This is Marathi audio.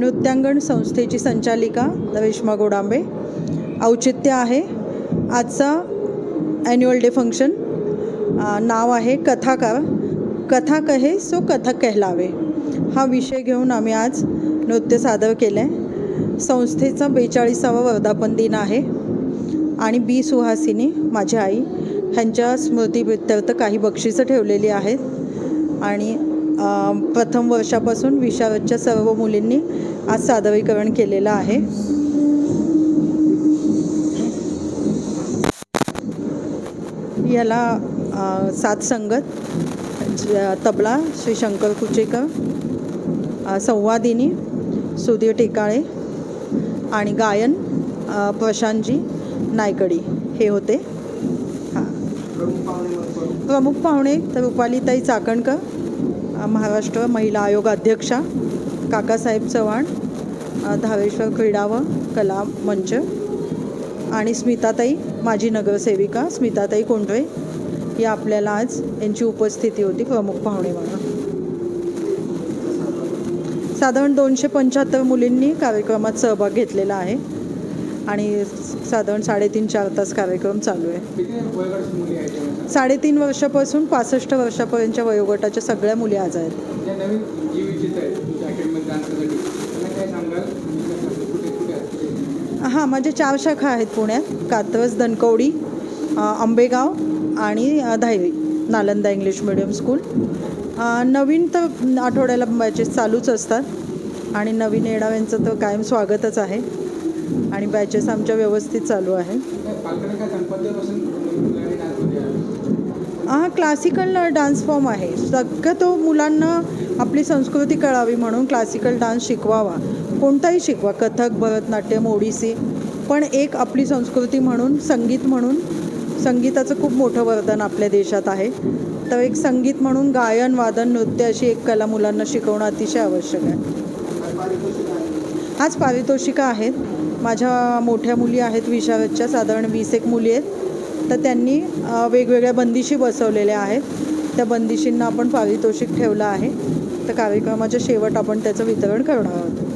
नृत्यांगण संस्थेची संचालिका रेश्मा गोडांबे औचित्य आहे. आजचा ॲन्युअल डे फंक्शन नाव आहे कथाकार कथा कहे सो कथक कहलावे. हा विषय घेऊन आम्ही आज नृत्य सादर केलं आहे संस्थेचा बेचाळीसावा वर्धापन दिन आहे. आणि बी सुहासिनी माझी आई ह्यांच्या स्मृतीप्रित्यर्थ काही बक्षिसं ठेवलेली आहेत. आणि प्रथम वर्षापासून विशारदच्या सर्व मुलींनी आज सादरीकरण केलेलं आहे. याला सात संगत ज- तबला श्री शंकर कुचेकर संवादिनी सुधीर टेकाळे आणि गायन प्रशांतजी नायकडी हे होते. हां. प्रमुख पाहुणे तर रुपालीताई चाकणकर महाराष्ट्र महिला आयोग अध्यक्षा काकासाहेब चव्हाण धावेश्वर धारेश्वर क्रीडा व कला मंच आणि स्मिताताई माजी नगरसेविका स्मिताताई कोंढरे या आपल्याला आज यांची उपस्थिती होती प्रमुख पाहुणे म्हणून. साधारण दोनशे पंच्याहत्तर मुलींनी कार्यक्रमात सहभाग घेतलेला आहे आणि साधारण साडेतीन चार तास कार्यक्रम चालू आहे. साडेतीन वर्षापासून पासष्ट वर्षापर्यंतच्या वयोगटाच्या सगळ्या मुली आज आहेत? हां माझे चार शाखा आहेत पुण्यात. कात्रज दनकवडी आंबेगाव आणि Dhayari Nalanda English medium school नवीन तर आठवड्याला बॅचेस चालूच असतात आणि नवीन येणाऱ्यांचं तर कायम स्वागतच आहे. आणि बॅचेस आमच्या व्यवस्थित चालू आहे हा क्लासिकल डान्स फॉर्म आहे. शक्यतो मुलांना आपली संस्कृती कळावी म्हणून क्लासिकल डान्स शिकवावा. कोणताही शिकवा. कथक भरतनाट्यम ओडिसी. पण एक आपली संस्कृती म्हणून संगीत म्हणून संगीताचं खूप मोठं वरदान आपल्या देशात आहे. तर एक संगीत म्हणून गायन वादन नृत्य अशी एक कला मुलांना शिकवणं अतिशय आवश्यक आहे. आज पारितोषिकं आहेत. माझ्या मोठ्या मुली आहेत विशारदच्या. साधारण वीस एक मुली आहेत. तर त्यांनी वेगवेगळ्या बंदिशी बसवलेल्या आहेत. त्या बंदिशींना आपण पारितोषिक ठेवलं आहे. तर कार्यक्रमाच्या शेवट आपण त्याचं वितरण करणार आहोत.